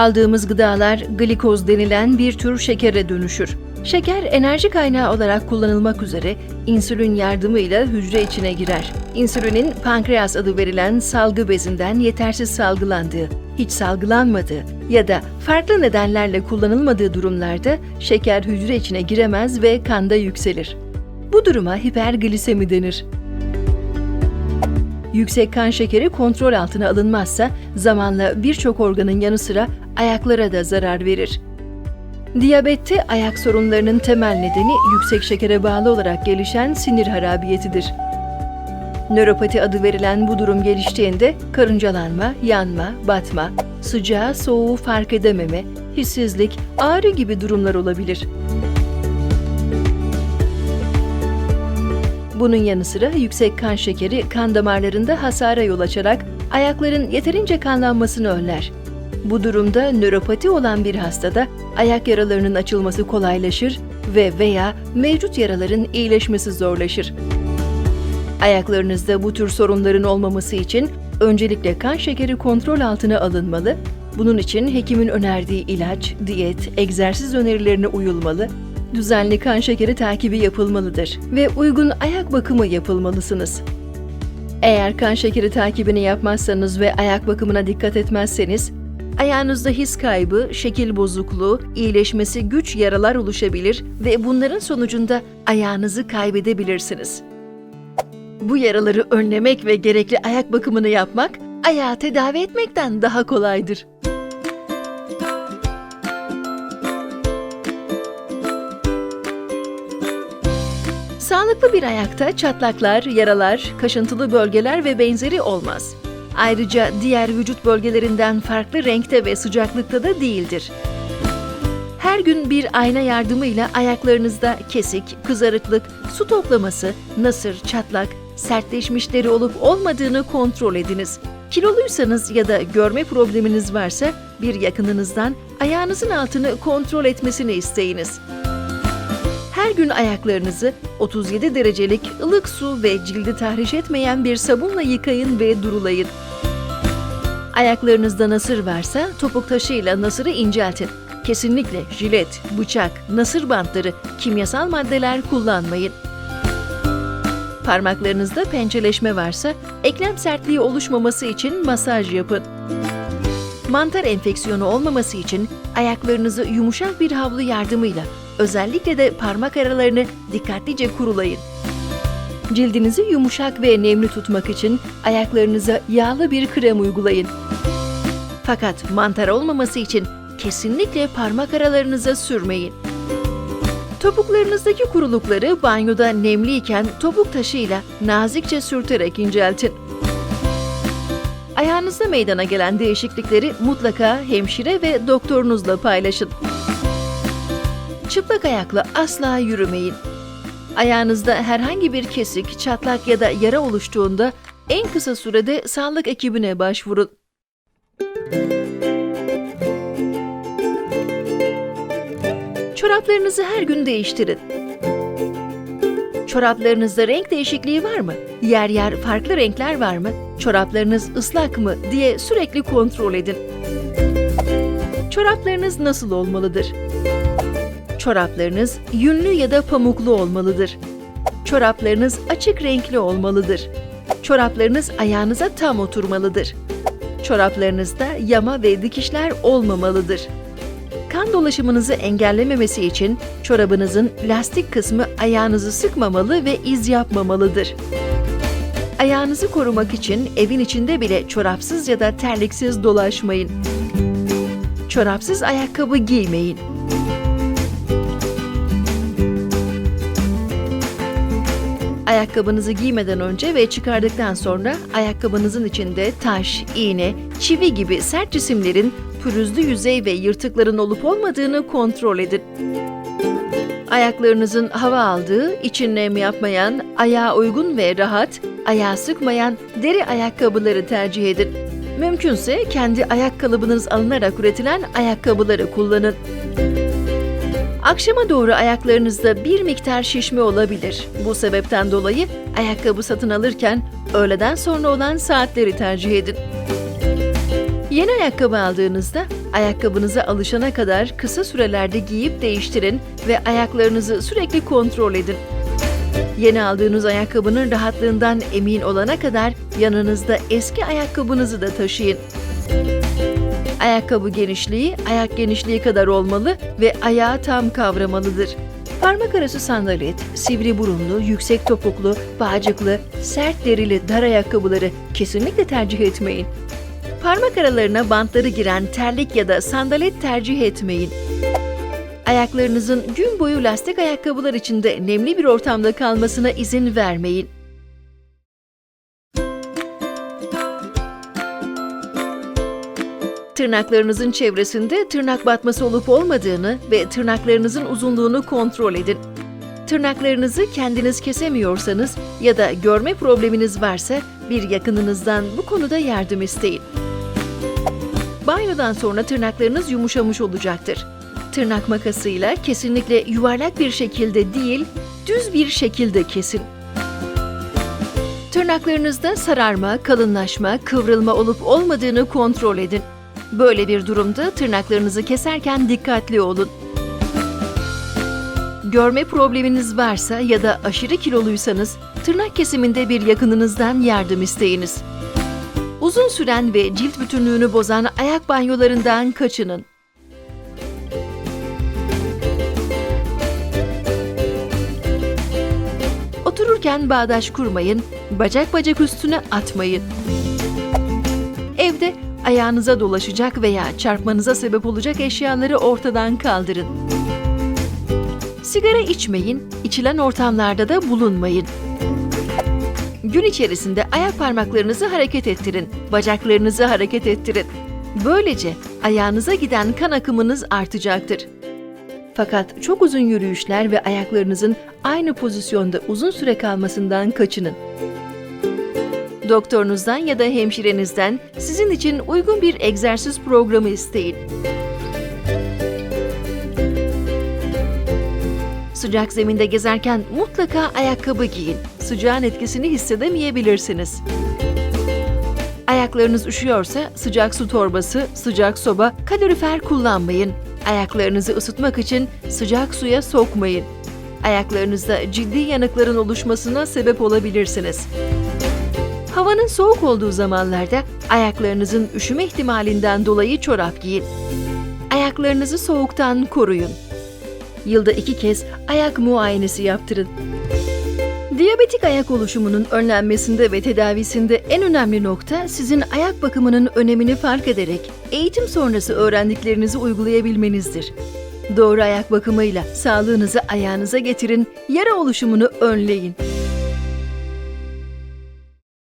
Aldığımız gıdalar glikoz denilen bir tür şekere dönüşür. Şeker enerji kaynağı olarak kullanılmak üzere insülin yardımıyla hücre içine girer. İnsülinin pankreas adı verilen salgı bezinden yetersiz salgılandığı, hiç salgılanmadığı ya da farklı nedenlerle kullanılmadığı durumlarda şeker hücre içine giremez ve kanda yükselir. Bu duruma hiperglisemi denir. Yüksek kan şekeri kontrol altına alınmazsa zamanla birçok organın yanı sıra ayaklara da zarar verir. Diyabette ayak sorunlarının temel nedeni yüksek şekere bağlı olarak gelişen sinir harabiyetidir. Nöropati adı verilen bu durum geliştiğinde karıncalanma, yanma, batma, sıcağı soğuğu fark edememe, hissizlik, ağrı gibi durumlar olabilir. Bunun yanı sıra yüksek kan şekeri kan damarlarında hasara yol açarak ayakların yeterince kanlanmasını önler. Bu durumda nöropati olan bir hastada ayak yaralarının açılması kolaylaşır ve veya mevcut yaraların iyileşmesi zorlaşır. Ayaklarınızda bu tür sorunların olmaması için öncelikle kan şekeri kontrol altına alınmalı, bunun için hekimin önerdiği ilaç, diyet, egzersiz önerilerine uyulmalı, düzenli kan şekeri takibi yapılmalıdır ve uygun ayak bakımı yapılmalısınız. Eğer kan şekeri takibini yapmazsanız ve ayak bakımına dikkat etmezseniz, ayağınızda his kaybı, şekil bozukluğu, iyileşmesi güç yaralar oluşabilir ve bunların sonucunda ayağınızı kaybedebilirsiniz. Bu yaraları önlemek ve gerekli ayak bakımını yapmak, ayağı tedavi etmekten daha kolaydır. Sağlıklı bir ayakta çatlaklar, yaralar, kaşıntılı bölgeler ve benzeri olmaz. Ayrıca diğer vücut bölgelerinden farklı renkte ve sıcaklıkta da değildir. Her gün bir ayna yardımıyla ayaklarınızda kesik, kızarıklık, su toplaması, nasır, çatlak, sertleşmişleri olup olmadığını kontrol ediniz. Kiloluysanız ya da görme probleminiz varsa bir yakınınızdan ayağınızın altını kontrol etmesini isteyiniz. Her gün ayaklarınızı 37 derecelik ılık su ve cildi tahriş etmeyen bir sabunla yıkayın ve durulayın. Ayaklarınızda nasır varsa topuk taşıyla nasırı inceltin. Kesinlikle jilet, bıçak, nasır bantları, kimyasal maddeler kullanmayın. Parmaklarınızda pençeleşme varsa eklem sertliği oluşmaması için masaj yapın. Mantar enfeksiyonu olmaması için ayaklarınızı yumuşak bir havlu yardımıyla özellikle de parmak aralarını dikkatlice kurulayın. Cildinizi yumuşak ve nemli tutmak için ayaklarınıza yağlı bir krem uygulayın. Fakat mantar olmaması için kesinlikle parmak aralarınıza sürmeyin. Topuklarınızdaki kurulukları banyoda nemliyken topuk taşıyla nazikçe sürterek inceltin. Ayağınızda meydana gelen değişiklikleri mutlaka hemşire ve doktorunuzla paylaşın. Çıplak ayakla asla yürümeyin. Ayağınızda herhangi bir kesik, çatlak ya da yara oluştuğunda en kısa sürede sağlık ekibine başvurun. Çoraplarınızı her gün değiştirin. Çoraplarınızda renk değişikliği var mı? Yer yer farklı renkler var mı? Çoraplarınız ıslak mı diye sürekli kontrol edin. Çoraplarınız nasıl olmalıdır? Çoraplarınız yünlü ya da pamuklu olmalıdır. Çoraplarınız açık renkli olmalıdır. Çoraplarınız ayağınıza tam oturmalıdır. Çoraplarınızda yama ve dikişler olmamalıdır. Kan dolaşımınızı engellememesi için çorabınızın lastik kısmı ayağınızı sıkmamalı ve iz yapmamalıdır. Ayağınızı korumak için evin içinde bile çorapsız ya da terliksiz dolaşmayın. Çorapsız ayakkabı giymeyin. Ayakkabınızı giymeden önce ve çıkardıktan sonra ayakkabınızın içinde taş, iğne, çivi gibi sert cisimlerin pürüzlü yüzey ve yırtıkların olup olmadığını kontrol edin. Ayaklarınızın hava aldığı, için nem yapmayan, ayağa uygun ve rahat, ayağı sıkmayan deri ayakkabıları tercih edin. Mümkünse kendi ayak kalıbınız alınarak üretilen ayakkabıları kullanın. Akşama doğru ayaklarınızda bir miktar şişme olabilir. Bu sebepten dolayı ayakkabı satın alırken öğleden sonra olan saatleri tercih edin. Yeni ayakkabı aldığınızda ayakkabınıza alışana kadar kısa sürelerde giyip değiştirin ve ayaklarınızı sürekli kontrol edin. Yeni aldığınız ayakkabının rahatlığından emin olana kadar yanınızda eski ayakkabınızı da taşıyın. Ayakkabı genişliği ayak genişliği kadar olmalı ve ayağı tam kavramalıdır. Parmak arası sandalet, sivri burunlu, yüksek topuklu, bağcıklı, sert derili dar ayakkabıları kesinlikle tercih etmeyin. Parmak aralarına bantları giren terlik ya da sandalet tercih etmeyin. Ayaklarınızın gün boyu lastik ayakkabılar içinde nemli bir ortamda kalmasına izin vermeyin. Tırnaklarınızın çevresinde tırnak batması olup olmadığını ve tırnaklarınızın uzunluğunu kontrol edin. Tırnaklarınızı kendiniz kesemiyorsanız ya da görme probleminiz varsa bir yakınınızdan bu konuda yardım isteyin. Banyodan sonra tırnaklarınız yumuşamış olacaktır. Tırnak makasıyla kesinlikle yuvarlak bir şekilde değil, düz bir şekilde kesin. Tırnaklarınızda sararma, kalınlaşma, kıvrılma olup olmadığını kontrol edin. Böyle bir durumda tırnaklarınızı keserken dikkatli olun. Görme probleminiz varsa ya da aşırı kiloluysanız tırnak kesiminde bir yakınınızdan yardım isteyiniz. Uzun süren ve cilt bütünlüğünü bozan ayak banyolarından kaçının. Otururken bağdaş kurmayın, bacak bacak üstüne atmayın. Ayağınıza dolaşacak veya çarpmanıza sebep olacak eşyaları ortadan kaldırın. Sigara içmeyin, içilen ortamlarda da bulunmayın. Gün içerisinde ayak parmaklarınızı hareket ettirin, bacaklarınızı hareket ettirin. Böylece ayağınıza giden kan akımınız artacaktır. Fakat çok uzun yürüyüşler ve ayaklarınızın aynı pozisyonda uzun süre kalmasından kaçının. Doktorunuzdan ya da hemşirenizden sizin için uygun bir egzersiz programı isteyin. Sıcak zeminde gezerken mutlaka ayakkabı giyin. Sıcağın etkisini hissedemeyebilirsiniz. Ayaklarınız üşüyorsa sıcak su torbası, sıcak soba, kalorifer kullanmayın. Ayaklarınızı ısıtmak için sıcak suya sokmayın. Ayaklarınızda ciddi yanıkların oluşmasına sebep olabilirsiniz. Havanın soğuk olduğu zamanlarda ayaklarınızın üşüme ihtimalinden dolayı çorap giyin. Ayaklarınızı soğuktan koruyun. Yılda iki kez ayak muayenesi yaptırın. Diyabetik ayak oluşumunun önlenmesinde ve tedavisinde en önemli nokta sizin ayak bakımının önemini fark ederek eğitim sonrası öğrendiklerinizi uygulayabilmenizdir. Doğru ayak bakımıyla sağlığınızı ayağınıza getirin, yara oluşumunu önleyin.